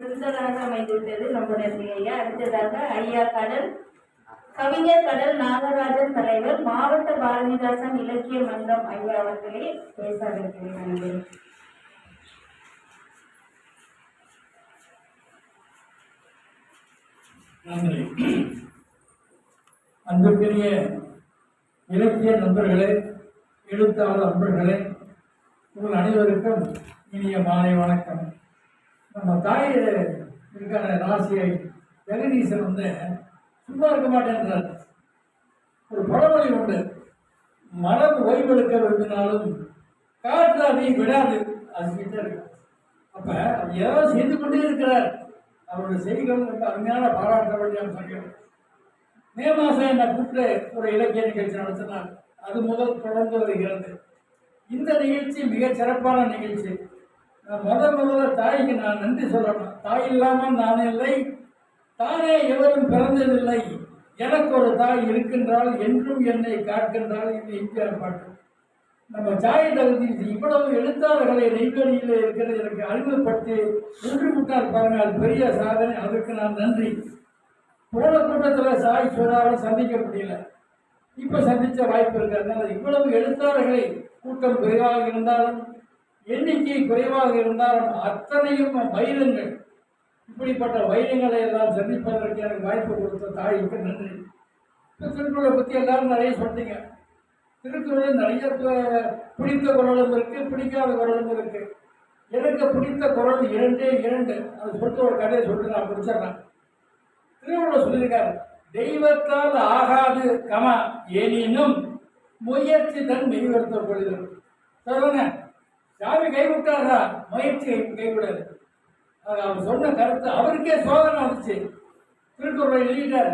விருந்தராக அமைந்துவிட்டது நம்முடைய ஐயா அடுத்ததாக ஐயா கடல் கவிஞர் கடல் நாகராஜன் தலைவர் மாவட்ட பாரதிதாசன் இலக்கிய மன்றம் ஐயா அவர்களே பேச இருக்கிறேன் நன்றி அன்புக்குரிய இலக்கிய நண்பர்களே எழுத்தாளர் நண்பர்களே உங்கள் அனைவருக்கும் இனிய மாலை வணக்கம். நம்ம தாய் இருக்கிற ராசியை ஜெகதீசன் வந்து சும்மா இருக்க மாட்டேன்றார். ஒரு பழமொழி உண்டு. மனம் ஓய்வெடுக்க விரும்பினாலும் காற்று அதை விடாது. அது கிட்ட இருக்கு. அவர் ஏதோ செய்து கொண்டே இருக்கிறார். அவருடைய செய்திகள் ரொம்ப அருமையான பாராட்ட வேண்டிய அம்சங்கள் மே மாதம் என்னை கூப்பிட்டு ஒரு இலக்கிய நிகழ்ச்சி நடத்தினார். அது முதல் தொடர்ந்து வருகிறது. இந்த நிகழ்ச்சி மிகச் சிறப்பான நிகழ்ச்சி. முதல் முதல்ல தாய்க்கு நான் நன்றி சொல்லணும். தாய் இல்லாமல் நான் இல்லை. தானே எவரும் பிறந்ததில்லை. எனக்கு ஒரு தாய் இருக்கின்றால் என்றும் என்னை காக்கின்றால் இந்த எம்ஜிஆர் பாட்டு. நம்ம சாய் தகுதி இவ்வளவு எழுத்தாளர்களை நெய்வேலியில் இருக்கிற எனக்கு அறிமுகப்படுத்தி ஒன்று விட்டார் பாருங்க. அது பெரிய சாதனை. அதற்கு நான் நன்றி. போன கூட்டத்தில் சாய் சோழாவை சந்திக்க முடியல. இப்போ சந்தித்த வாய்ப்பு இருக்கிறதுனால இவ்வளவு எழுத்தாளர்களை கூட்டம் குறைவாக இருந்தாலும் எண்ணிக்கை குறைவாக இருந்தால் அத்தனையும் வைரங்கள். இப்படிப்பட்ட வைரங்களை எல்லாம் சந்திப்பதற்கு எனக்கு வாய்ப்பு கொடுத்த தாய்க்கு நன்றி. இப்போ திருக்குறளை பற்றி எல்லாரும் நிறைய சொன்னீங்க. திருக்குறளில் நிறைய பிடித்த குரலும் இருக்குது பிடிக்காத குரலும் இருக்குது எனக்கு பிடித்த குரல் இரண்டே இரண்டு. அது சொல்லிட்டு ஒரு கதையை சொல்லிட்டு நான் முடிச்சிடுறேன். திருவள்ளுவர் சொல்லியிருக்காரு. தெய்வத்தால் ஆகாது கமா எனினும் முயற்சி தன் மெய்வருத்தம் கொள்கிறது சொல்லுங்க சாமி கைவிட்டாரா? முயற்சி கைவிடாது அது அவர் சொன்ன கருத்து அவருக்கே சோதனை வந்துச்சு. திருக்குறளை எழுதிட்டார்.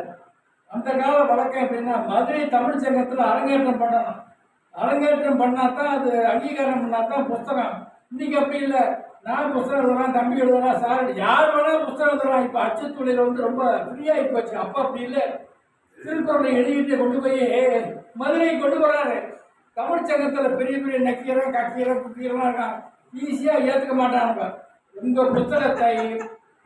அந்த கால வழக்கம் எப்படின்னா மதுரை தமிழ் சங்கத்தில் அரங்கேற்றம் பண்ணணும். அரங்கேற்றம் பண்ணால் தான் அது அங்கீகாரம் பண்ணா தான் புஸ்தகம். இன்னைக்கு அப்படி இல்லை. நான் புஸ்தகம் எழுதுறேன் தம்பி எழுதுறேன் சார் யார் வேணாலும் புஸ்தகம் எழுதுறான். இப்போ அச்சுத்தொழில் வந்து ரொம்ப ஃப்ரீயாகி போச்சு. அப்போ அப்படி இல்லை. திருக்குறளை எழுதிட்டு கொண்டு போய் மதுரை கொண்டு போகிறாரு தமிழ் சங்கத்தில் பெரிய பெரிய நக்கீரம் கக்கீரம் குக்கீரம் இருக்கான் ஈஸியாக ஏற்றுக்க மாட்டாங்க உங்கள் புத்தகத்தை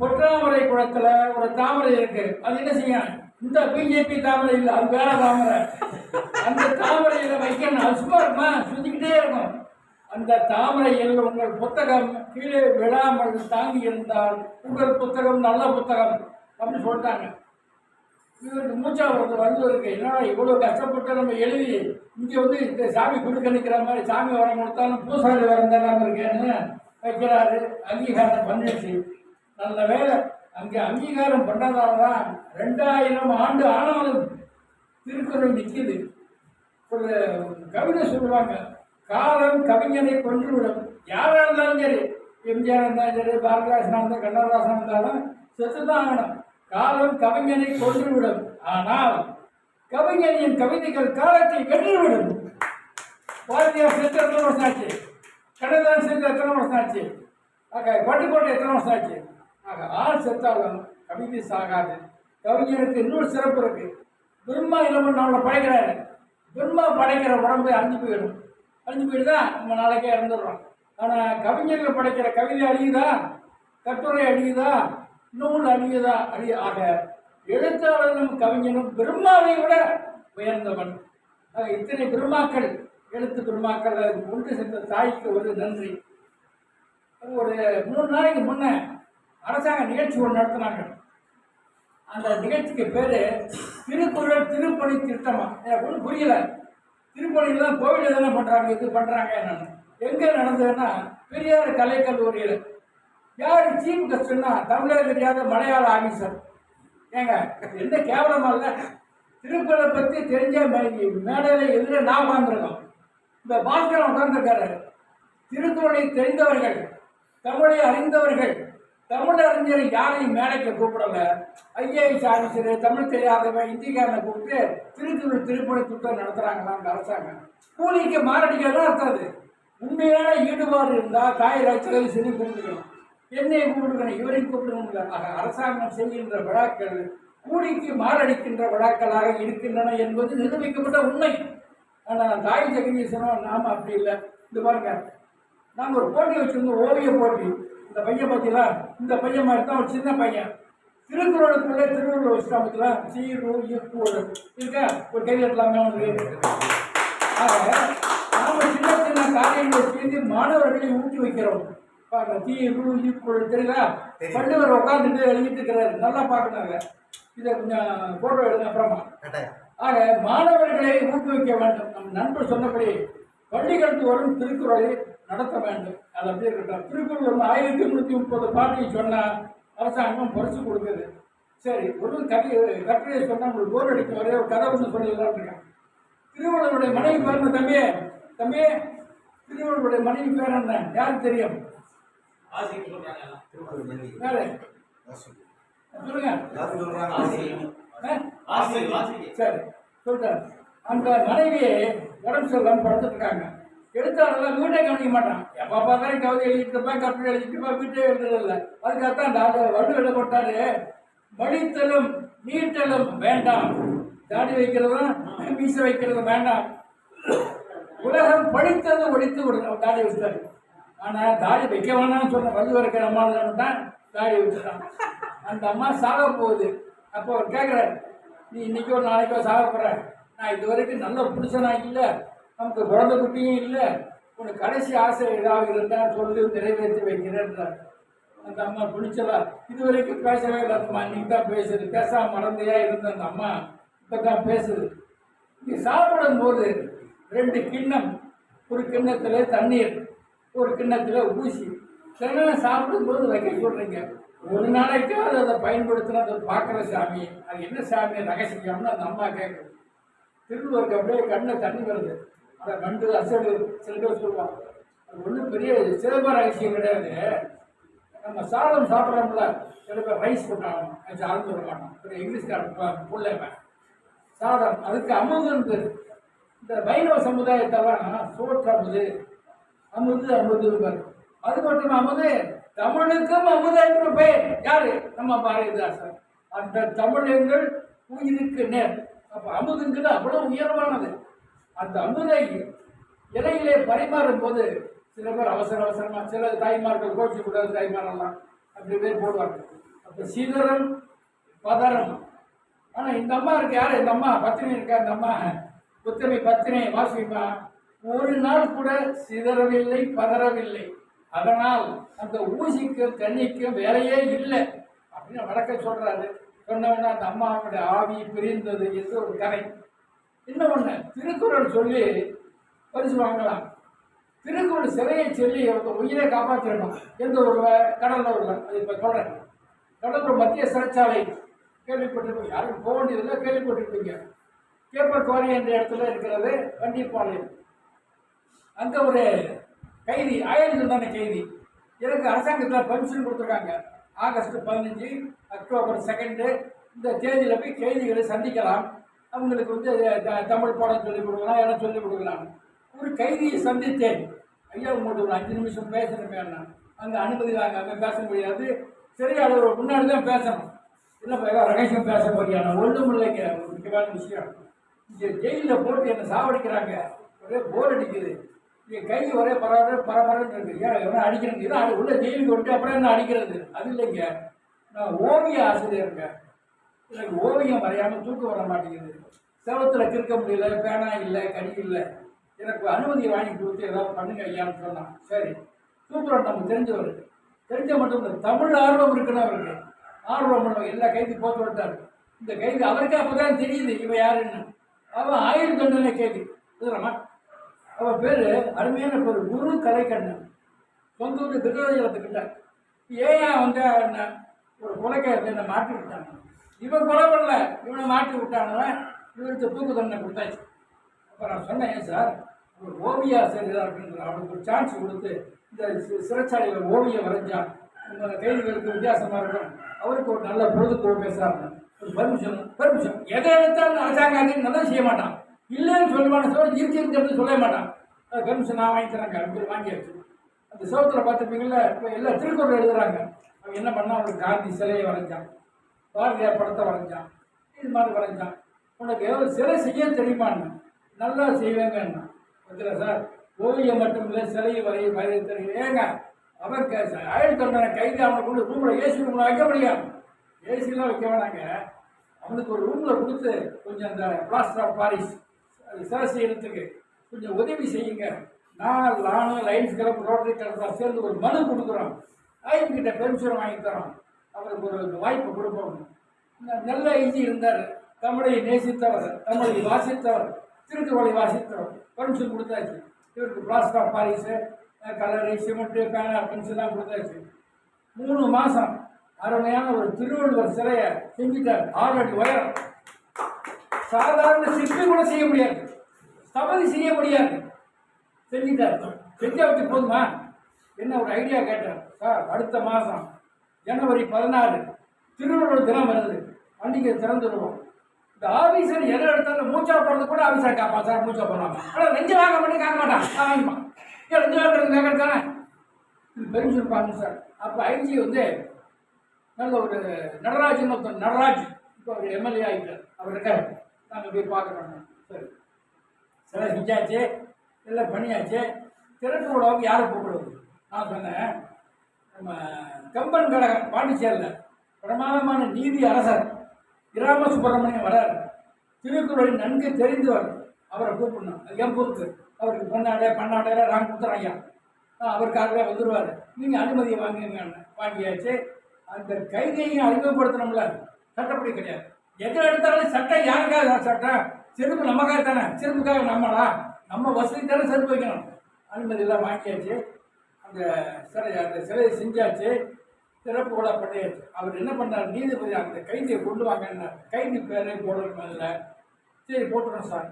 பொற்றாமரை குளத்தில் ஒரு தாமரை இருக்கு. அது என்ன செய்யணும் இந்த பிஜேபி தாமரை இல்லை அது வேற தாமரை. அந்த தாமரையில் வைக்கணும். அது சும்மா இருக்குமா? சுற்றிக்கிட்டே இருக்கும். அந்த தாமரையில் உங்கள் புத்தகம் கீழே விழாமல் தாங்கி இருந்தால் உங்கள் புத்தகம் நல்ல புத்தகம் அப்படின்னு சொல்லிட்டாங்க. இவருக்கு மூச்சா வருது வந்து இருக்கு. என்னடா இவ்வளோ கஷ்டப்பட்டு நம்ம எழுதி இங்கே வந்து இந்த சாமி குடுக்கணிக்கிற மாதிரி சாமி வரம் கொடுத்தாலும் பூசாரி வரம் தராமல் இருக்கேன்னு வைக்கிறாரு. அங்கீகாரம் பண்ணிடுச்சு. நல்ல வேலை அங்கே அங்கீகாரம் பண்ணதால தான் ரெண்டாயிரம் ஆண்டு ஆனாலும் திருக்குறள் நிற்கிது ஒரு கவிதை சொல்லுவாங்க காலம் கவிஞனை கொன்றுவிடும். யாராக இருந்தாலும் சரி எம்ஜிஆர் இருந்தாலும் சரி பாரதிதாசனாக இருந்தால் கண்ணதாசனாக இருந்தாலும் செத்து தான் ஆகணும். காலம் கவிஞனை கொன்றுவிடும். ஆனால் கவிஞனின் கவிதைகள் காலத்தை வென்றுவிடும். பாரதியார் செத்து எத்தனை வருஷம் ஆச்சு? கண்ணதாசன் செத்து எத்தனை வருஷம் ஆச்சு? ஆக பட்டுக்கோட்டை எத்தனை வருஷம் ஆச்சு? ஆக ஆள் செத்தாலும் கவிதை சாகாது. கவிஞருக்கு இன்னொரு சிறப்பு இருக்கு. பிரம்மா என்ன அவனை படைக்கிறாரு. பிரம்மா படைக்கிற உடம்பு அழிஞ்சு போயிடும். அழிஞ்சு போயிட்டு தான் நம்ம நாளைக்கே இறந்துடுறோம். ஆனால் கவிஞர்கள் படைக்கிற கவிதை அழியுதா? கட்டுரை அழியுதா? நூல் அழியுதா? அழி ஆக எழுத்தாளனும் கவிஞனும் பிரம்மாவை விட உயர்ந்தவன். இத்தனை பெருமாக்கள் எழுத்து பெருமாக்கள் கொண்டு சென்ற தாய்க்கு ஒரு நன்றி. ஒரு மூணு நாளைக்கு முன்ன அரசாங்க நிகழ்ச்சி ஒன்று நடத்தினாங்க அந்த நிகழ்ச்சிக்கு பேர் திருக்குறள் திருப்பணி திட்டமா? எனக்கு ஒன்றும் புரியல. திருப்பணியில் தான் கோவில் எதனா பண்ணுறாங்க இது பண்ணுறாங்க என்னன்னு. எங்கே நடந்ததுன்னா பெரியார் கலைக்கல்லூரியில். யார் சீஃப் கெஸ்ட்னா தமிழக தெரியாத மலையாள ஆஃபீஸர் ஏங்க எந்த கேவலமா இல்லை திருக்குறளை பற்றி தெரிஞ்ச மே- மேடையில் எதிர நான் உட்காந்துருக்கோம் இந்த பாஸ்கரன் உட்காந்துருக்காரு திருக்குறளை தெரிந்தவர்கள் தமிழை அறிந்தவர்கள் தமிழ் அறிஞர் யாரையும் மேடைக்கு கூப்பிடல. ஐஏஎஸ் ஆஃபீஸர் தமிழ் தெரியாதவன் இந்திக்காரனை கூப்பிட்டு திருக்குறள் திருப்பணி திட்டம் நடத்துகிறாங்களான்னு அரசாங்கம். கூலிக்கு மாரடிக்கலாம் அர்த்தது உண்மையான ஈடுபாடு இருந்தால் காயராட்சிகளை செஞ்சு கூப்பிட்டுக்கணும் என்னை கூப்பிடுகிறேன் இவரையும் கூப்பிடணும் ஆக அரசாங்கம் செய்கின்ற விழாக்கள் கூலிக்கு மாரடிக்கின்ற விழாக்களாக இருக்கின்றன என்பது நிரூபிக்கப்பட்ட உண்மை. ஆனால் தாய் ஜெகதீசனோ நாம் அப்படி இல்லை. இது பாருங்க. நாங்கள் ஒரு போட்டி வச்சுருந்தோம் ஓவிய போட்டி. இந்த பையன் பார்த்தீங்களா இந்த பையன் மாதிரி தான் ஒரு சின்ன பையன். திருக்குறளுக்குள்ளே திருவள்ளுவர் வச்சுட்டா பார்த்தீங்களா சீரு ஈக்குவல் இருக்கா? ஒரு கை எடுக்கலாமே அவனுக்கு. ஆக நாம் சின்ன சின்ன காரியங்களை செய்து மாணவர்களை ஊட்டி வைக்கிறோம் தீ ஈக்குவல் தெரியுதா? வள்ளுவர் உட்காந்துட்டு எழுதிட்டு இருக்கிறாரு. நல்லா பார்க்கணுங்க. இதை கொஞ்சம் போட்டோ எடுங்க அப்புறமா. ஆக மாணவர்களை ஊக்குவிக்க வேண்டும். நம் நண்பர் சொன்னபடி பள்ளிகளுக்கு வரும் திருக்குறளை நடத்த வேண்டும். அது அப்படியே இருக்கட்டும். திருக்குறள் வந்து ஆயிரத்தி முந்நூற்றி முப்பது பாட்டையும் சொன்னால் அரசாங்கம் பரிசு கொடுக்குது. சரி ஒரு கதை கட்டுரையை சொன்னால் உங்களுக்கு போர் அடிக்கும். ஒரே ஒரு கதை ஒன்று சொல்லிடலாம் இருக்கேன் திருவள்ளுவருடைய மனைவி பேர் என்ன தம்பி? தம்பி திருவள்ளுவருடைய மனைவி பேர் என்ன? யாருக்கு தெரியும்? சரி சொல்லிட்டேன் அந்த மனைவியை உடம்பு சரியில்லாம படுத்துட்டு இருக்காங்க. எழுத்தாளர்லாம் வீட்டை கவனிக்க மாட்டான். எப்போ பார்த்தாலும் கவிதை எழுதிட்டு இருப்பேன் கட்டுரை எழுதிட்டு இருப்பேன் வீட்டே எழுதுறதில்ல அதுக்காகத்தான் அந்த ஆளு வள்ளுவர் எழுத போட்டாரு. மடித்தலும் நீட்டலும் வேண்டாம். தாடி வைக்கிறதும் மீச வைக்கிறதும் வேண்டாம். உலகம் படித்தது ஒழித்து அவர் தாடி வச்சுட்டாரு. ஆனால் தாடி வைக்க வேணாம்னு சொன்ன வள்ளுவர் இருக்கிற அம்மா தான் தாடி வச்சுட்டான் அந்த அம்மா சாக போகுது அப்போ அவர் கேட்குறாரு நீ இன்னைக்கோ நாளைக்கோ சாக போகிற நான் இது வரைக்கும் நல்ல புருஷனா இல்லை. நமக்கு குழந்தை குட்டியும் இல்லை. உனக்கு கடைசி ஆசை ஏதாவது இருந்தால் சொல்லி நிறைவேற்றி வைக்கிறேன்றார் அந்த அம்மா பிடிச்சதா இது வரைக்கும் பேசவே இல்லை அம்மா. இன்னைக்கு தான் பேசுது. பேசாம மறந்தையா இருந்த அந்த அம்மா இப்போ தான் பேசுது. நீ சாப்பிடும் போது ரெண்டு கிண்ணம் ஒரு கிண்ணத்தில் தண்ணீர் ஒரு கிண்ணத்தில் ஊசி. தினம் சாப்பிடும்போது வைக்க சொல்கிறீங்க ஒரு நாளைக்காவது அதை அதை பயன்படுத்தினா அதை பார்க்குற சாமி. அது என்ன சாமி? ரகசியம்னு அந்த அம்மா கேட்குது. திருவருக்கு அப்படியே கண்ணில் தண்ணி வருது. அதை கண்டு அசடு. சில பேர் சொல்லுவாங்க. அது ஒன்றும் பெரிய சிறப்பு ரகசியம் கிடையாது. நம்ம சாதம் சாப்பிட்றோம்ல சில பேர் ரைஸ் போட்டாங்க அது சாதம் சொல்ல மாட்டோம் ஒரு இங்கிலீஷ்காரன் புள்ளவன். சாதம் அதுக்கு அமுதுன்னு பேர். இந்த வைணவ சமுதாயத்தெல்லாம் சோற்றமுது அமுது அமுதுவர் அது மட்டும் அமுது. தமிழுக்கும் அமுது என்று பெயர். யாரு? நம்ம பாரதிதாசன். அந்த தமிழ் எங்கள் உயிருக்கு நேர். அப்ப அமுதுங்கிறது அவ்வளவு உயர்வானது. அந்த அமுதை இலையிலே பரிமாறும் போது சில பேர் அவசர அவசரமா சில தாய்மார்கள் கோச்சி கூடாது தாய்மாரெல்லாம் அப்படி பேர் போடுவாங்க. அப்ப சிதறம் பதரம். ஆனா இந்த அம்மா இருக்கு. யாரு? இந்த அம்மா பத்தினி இருக்கா? இந்த அம்மா. புத்தமி பத்தினி வாசிப்பா ஒரு நாள் கூட சிதறவில்லை பதறவில்லை. அதனால் அந்த ஊசிக்கும் தண்ணிக்கும் வேலையே இல்லை. அப்படின்னு வழக்க சொல்றாரு. சொன்னவொன்னே அந்த அம்மாவுடைய ஆவி பிரிந்தது என்று ஒரு கதை. இன்னும் ஒன்று திருக்குறள் சொல்லி பரிசு வாங்கலாம் திருக்குறள் சிறையை சொல்லி அவங்க உயிரை காப்பாற்றிடணும் எந்த ஒரு கடல்ல உள்ள அது இப்போ சொல்கிறேன் கடலூர் மத்திய சிறைச்சாலை. கேள்விப்பட்டிருப்பீங்க. யாரும் போக வேண்டியதில்லை கேள்விப்பட்டிருப்பீங்க. கேப்பர் கோரி என்ற இடத்துல இருக்கிறது வண்டிப்பாளையம். அங்கே ஒரு கைதி ஆயுள் தானே கைதி. எனக்கு அரசாங்கத்தில் பெர்மிஷன் கொடுத்துருக்காங்க. ஆகஸ்ட் பதினஞ்சு அக்டோபர் செகண்டு இந்த தேதியில் போய் கைதிகளை சந்திக்கலாம். அவங்களுக்கு வந்து த- தமிழ் பாடம் சொல்லிக் கொடுக்கலாம் எல்லாம் சொல்லிக் கொடுக்கலாம். ஒரு கைதியை சந்தித்தேன். ஐயா உங்கள்ட்ட ஒரு அஞ்சு நிமிஷம் பேசணுமே நான் அங்கே அனுமதி அங்கே பேச முடியாது. சரியா ஒரு முன்னாடி தான் பேசணும். இல்லை ரகசியம் பேச போறியா நான் ஒன்றும் இல்லைங்க ஒரு முக்கியமான விஷயம். இங்கே ஜெயிலில் போட்டு என்னை சாவடிக்கிறாங்க. ஒரே போர் அடிக்குது. கை ஒரே பரவாயில்ல பரபரன்னு இருக்கு. ஏன் எவனா அடிக்கிறது இதான் உள்ள ஜெயிலுக்கு விட்டு அப்புறம் என்ன அடிக்கிறது? அது இல்லைங்க. நான் ஓவிய ஆசிரியருங்க எனக்கு ஓவியம் வரையாமல் தூக்கம் வர மாட்டேங்குது. செவத்தில் கிறுக்க முடியல பேனா இல்லை கடி இல்லை. எனக்கு அனுமதி வாங்கி கொடுத்து ஏதாவது பண்ணுங்க ஐயான்னு சொன்னான் சரி. சூப்பராக நம்ம தெரிஞ்சவர். தெரிஞ்ச மட்டும் இல்லை தமிழ் ஆர்வம் இருக்குன்னு அவருக்கு ஆர்வம் பண்ணுவோம் எல்லா கைதி போட்டு விட்டார். இந்த கைதி அவருக்கு அப்பதான் தெரியுது இவன் யாருன்னு. அவன் ஆயுள் தண்டனை கைதி இதுரமா அவள் பேர் அருமையான பேர் குரு கலைக்கண்ணன். சொந்த ஊர் திருவள்ளத்துக்கிட்ட ஏன் வந்து என்ன ஒரு கொலைக்காரத்தை என்னை மாட்டி விட்டாங்க. இவன் கொலை பண்ணல இவனை மாட்டி விட்டானவன் இவருக்கு தூக்கு தண்டனை கொடுத்தாச்சு. அப்போ நான் சொன்னேன் "ஏன் சார் ஒரு ஓவிய ஆசிரியர் அப்படின்ற அவனுக்கு ஒரு சான்ஸ் கொடுத்து இந்த சிறைச்சாலையில் ஓவியம் வரைஞ்சான் உங்களோட கைதிகளுக்கு வித்தியாசமாக இருக்கும். அவருக்கு ஒரு நல்ல பொழுதுபோக்கு பேசுறாங்க ஒரு பர்மிஷன் பர்மிஷன் எதை எடுத்தாலும் அரசாங்கம் அதிகம் நல்லா செய்ய மாட்டான். இல்லைன்னு சொல்லுவான சொல்ல இருக்கிறது சொல்ல மாட்டான். அது நான் வாங்கி தரேங்க அப்படி வாங்கியாச்சு அந்த சோத்தில் பார்த்துருப்பீங்களா இப்போ எல்லாம் திருக்குறள் எழுதுறாங்க. அவன் என்ன பண்ணான் அவனுக்கு காந்தி சிலையை வரைஞ்சான். பாரதியார் படத்தை வரைஞ்சான். இது மாதிரி வரைஞ்சான். உனக்கு ஏதாவது சிலை செய்ய தெரியுமான்னு. நல்லா செய்வேங்கன்னா ஓகே சார் ஓவியம் மட்டும் இல்லை சிலையை வரைய வரைய தெரியும் ஏங்க அவன் ஆயிரத்தி தொண்டனை கைது அவனை கொண்டு ரூமில் ஏசி ரூமில் வைக்க முடியாது ஏசிலாம் வைக்க வேணாங்க. அவனுக்கு ஒரு ரூமில் கொடுத்து கொஞ்சம் அந்த பிளாஸ்டர் ஆஃப் பாரிஸ் அது சிலை கொஞ்சம் உதவி செய்யுங்க. நான் நானும் லைன்ஸ் கிளப் ரோட்டரி கிளப்பாக சேர்ந்து ஒரு மனு கொடுக்குறோம். ஐக்கிட்ட பென்ஷன் வாங்கி தரோம். அவருக்கு ஒரு வாய்ப்பு கொடுப்போம். நல்ல ஐஜி இருந்தார். தமிழை நேசித்தவர் தமிழை வாசித்தவர் திருக்குறளை வாசித்தவர். பென்ஷன் கொடுத்தாச்சு. இவருக்கு plaster of Paris colour cement பேனா பென்சிலாம் கொடுத்தாச்சு. மூணு மாதம் அருமையான ஒரு திருவள்ளுவர் சிலையை செஞ்சுட்டார். ஆறு அடி உயரம். சாதாரண சிற்பி கூட செய்ய முடியாது. சபதி செய்ய முடியாது செஞ்சுட்டார். செஞ்சாவுக்கு போதுமா? என்ன ஒரு ஐடியா கேட்டார். சார் அடுத்த மாதம் ஜனவரி பதினாறு திருவள்ளுவர் தினம் வருது. பண்டிகை திறந்துடுவோம் இந்த ஆஃபீஸர் எதை எடுத்தாலும் மூச்சா போடுறது கூட ஆஃபீஸர் காப்பா சார் மூச்சா போடாம ஆனால் நெஞ்சு வாங்க மட்டும் கேட்க மாட்டான். நான் வாங்கிப்பான் ஏன் நெஞ்சு வாங்குறது கேட்கறது தானே இது பெருசு பாருங்க சார். அப்போ ஐஜி வந்து நல்ல ஒரு நடராஜன் ஒருத்தர் நடராஜ். இப்போ அவர் எம்எல்ஏ ஆகிட்டார் அவர் இருக்கார். நாங்கள் போய் பார்க்குறோம் சரி. சில செஞ்சாச்சு எல்லாம் பண்ணியாச்சு. திறப்பு விழாவுக்கு யாரை கூப்பிடுவது நான் சொன்னேன் நம்ம கம்பன் கழகம் பாண்டிச்சேரியில் பிரமாதமான நீதி அரசர் கிராம சுப்பிரமணியம் வரார் திருக்குறளை நன்கு தெரிந்தவர் அவரை கூப்பிடணும். என் பொறுத்து அவருக்கு பொன்னாடை பன்னாடை ராம் ஐயா அவருக்காகவே வந்துடுவார் நீங்கள் அனுமதியை வாங்குங்க வாங்கியாச்சு. அந்த கைதியையும் அறிமுகப்படுத்தணும்ல சட்டப்படி கிடையாது. எதை எடுத்தாலும் சட்டம் யாருக்காக சட்டம்? செருப்பு நமக்காக தானே? செருப்புக்காக நம்மளா நம்ம வசதி தானே செருப்பு வைக்கணும். அனுமதி எல்லாம் வாங்கியாச்சு. அந்த சிலை அந்த சிலையை செஞ்சாச்சு. சிறப்பு கூட பண்ணியாச்சு. அவர் என்ன பண்ணார்? நீதிபதி அந்த கைதியை கொண்டு வாங்கினார் கைதி பேரே போடணும் இல்லை. சரி போட்டுறோம் சார்.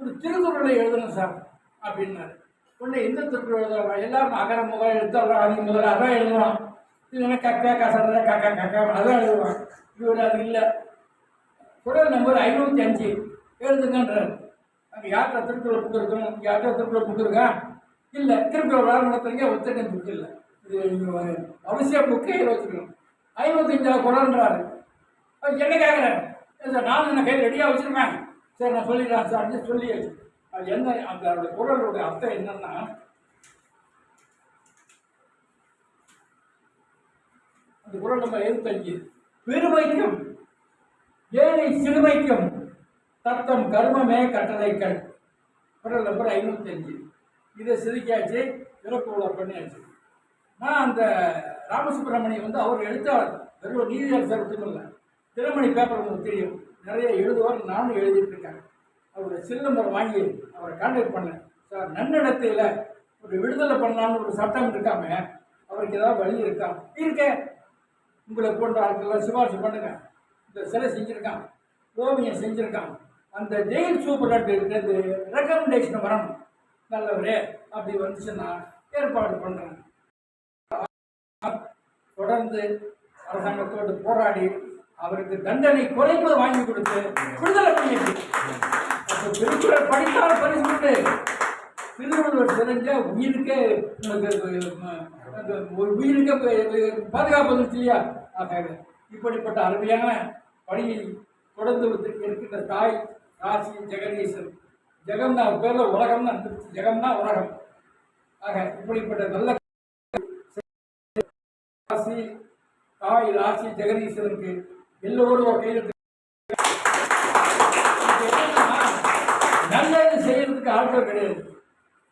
ஒரு திருக்குறளை எழுதணும் சார் அப்படின்னாரு. உடனே எந்த திருக்குறள் எழுதுறாங்க எல்லாரும் அகர முகம் எழுத்தாளர் அதிக முதல்ல அதான் எழுதுவான் இல்லைன்னா கக்கா கசடா கக்கா கக்கா அதான் எழுதுவான் இவர் அது இல்லை. குரல் நம்பர் ஐநூற்றி அஞ்சு. எழுதுங்கன்றார். அங்கே யார்கிட்ட திருக்குறள் புக்கு இருக்கும் யார்கிட்ட திருக்குறள் புக்கு இருக்கா? இல்லை திருக்குறள் விழா நடத்துறீங்க ஒத்தனை புக்கு இல்லை. இது நீங்கள் அவசியம் புக்கே வச்சுக்கணும். ஐம்பத்தஞ்சாவது குரல்ன்றாரு. அது என்ன கேட்குறேன் சார் நான் என்ன கையில் ரெடியாக வச்சுருக்கேன்? சரி நான் சொல்லிடுறேன் சார் சொல்லியாச்சு. அது என்ன அந்த அவருடைய குரலுடைய அர்த்தம் என்னன்னா அந்த குரல் நம்ம எழுபத்தஞ்சு பெருமைக்கும் ஏழை சிறுமைக்கும் தத்தம் கர்மமே கட்டளைகள். குரல் நம்பர் ஐநூத்தஞ்சு. இதை செதுக்கியாச்சு இறப்பு உள்ள பண்ணியாச்சு. நான் அந்த ராமசுப்ரமணியம் வந்து அவர் எழுத்தாளர். வெறும் நீதியரசர் மட்டும் இல்லை திருமணி பேப்பர் உங்களுக்கு தெரியும். நிறைய எழுதுவார் நானும் எழுதிட்டு இருக்கேன். அவருடைய செல் நம்பர் வாங்கி அவரை கான்டாக்ட் பண்ணேன். சார் நன்னடத்தையில் ஒரு விடுதலை பண்ணலாம்னு ஒரு சட்டம் இருக்காம அவருக்கு ஏதாவது வழி இருக்கா? இருக்கே. உங்களை போன்ற ஆட்கள்லாம் சிபாரிசு பண்ணுங்க. இந்த சிலை செஞ்சுருக்கான். ஓவியம் செஞ்சுருக்கான். அந்த ஜெயில் சூப்பரண்ட் இருக்கிறது ரெக்கமெண்டேஷன் வரணும் நல்லவரே அப்படி வந்துச்சுன்னா ஏற்பாடு பண்ணுறாங்க தொடர்ந்து அரசாங்கத்தோடு போராடி அவருக்கு தண்டனை குறைப்பு வாங்கி கொடுத்து விடுதலை பண்ணிட்டு அப்போ திருக்குறள் படித்தால் பரிசு உண்டு திருவள்ளுவர் தெரிஞ்ச உயிருக்கே உங்களுக்கு, ஒரு உயிருக்கே பாதுகாப்பு வந்துச்சு இல்லையா? ஆக இப்படிப்பட்ட அருமையான பணியை தொடர்ந்து வந்து இருக்கின்ற தாய் ராசி ஜெகதீசன். ஜெகம்னா பேரில் பேர்ல உலகம்னு அனுப்பிச்சு ஜெகம்னா உலகம். ஆக இப்படிப்பட்ட நல்ல ராசி தாய் ராசி ஜெகதீசனுக்கு எல்லோரும் ஒரு கையெழுத்து. நல்லது செய்யறதுக்கு ஆட்கள் கிடையாது.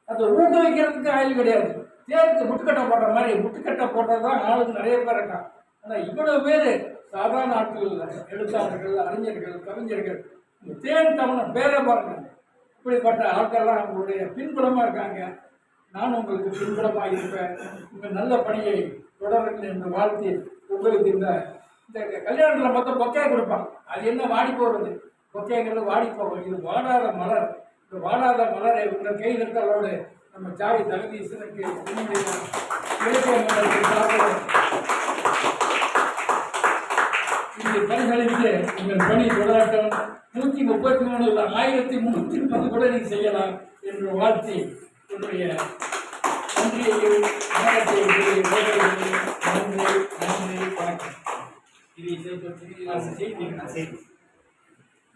அது ஊக்குவிக்கிறதுக்கு ஆயுள் கிடையாது. தேருக்கு முட்டுக்கட்டை போடுற மாதிரி முட்டுக்கட்டை போடுறது தான் ஆளுங்க நிறைய பேர் இருக்கான் ஆனால் இவ்வளவு பேர் சாதாரண ஆட்கள் இல்லை எழுத்தாளர்கள் அறிஞர்கள் கவிஞர்கள் இந்த தேன் தமிழன் பேரை பாருங்க. இப்படிப்பட்ட ஆட்கள்லாம் உங்களுடைய பின்புலமாக இருக்காங்க. நான் உங்களுக்கு பின்புலமாக இருப்பேன். உங்கள் நல்ல பணியை தொடருங்கள் என்று வாழ்த்தி உங்களுக்கு இந்த இந்த கல்யாணத்தில் மொத்தம் பொக்கையை கொடுப்பான் அது என்ன வாடி போகிறது பொக்கைங்கிறது வாடி போகும். இது வாடாத மலர். இந்த வாடாத மலரை உங்கள் கையில் இருக்கிறதோடு நம்ம ஜாய் தகுதி என்னுடைய இலக்கிய மன்றத்தை சார்பில் இங்கே பரிசளித்து உங்கள் பணி தொடரட்டும் நூற்றி முப்பத்தி மூணு இல்லை ஆயிரத்தி முன்னூற்றி முப்பது கூட நீங்கள் செய்யலாம் என்று வாழ்த்தி என்னுடைய நன்றியையும் நன்றி நன்றி வணக்கம். செய்தி.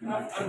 அடுத்த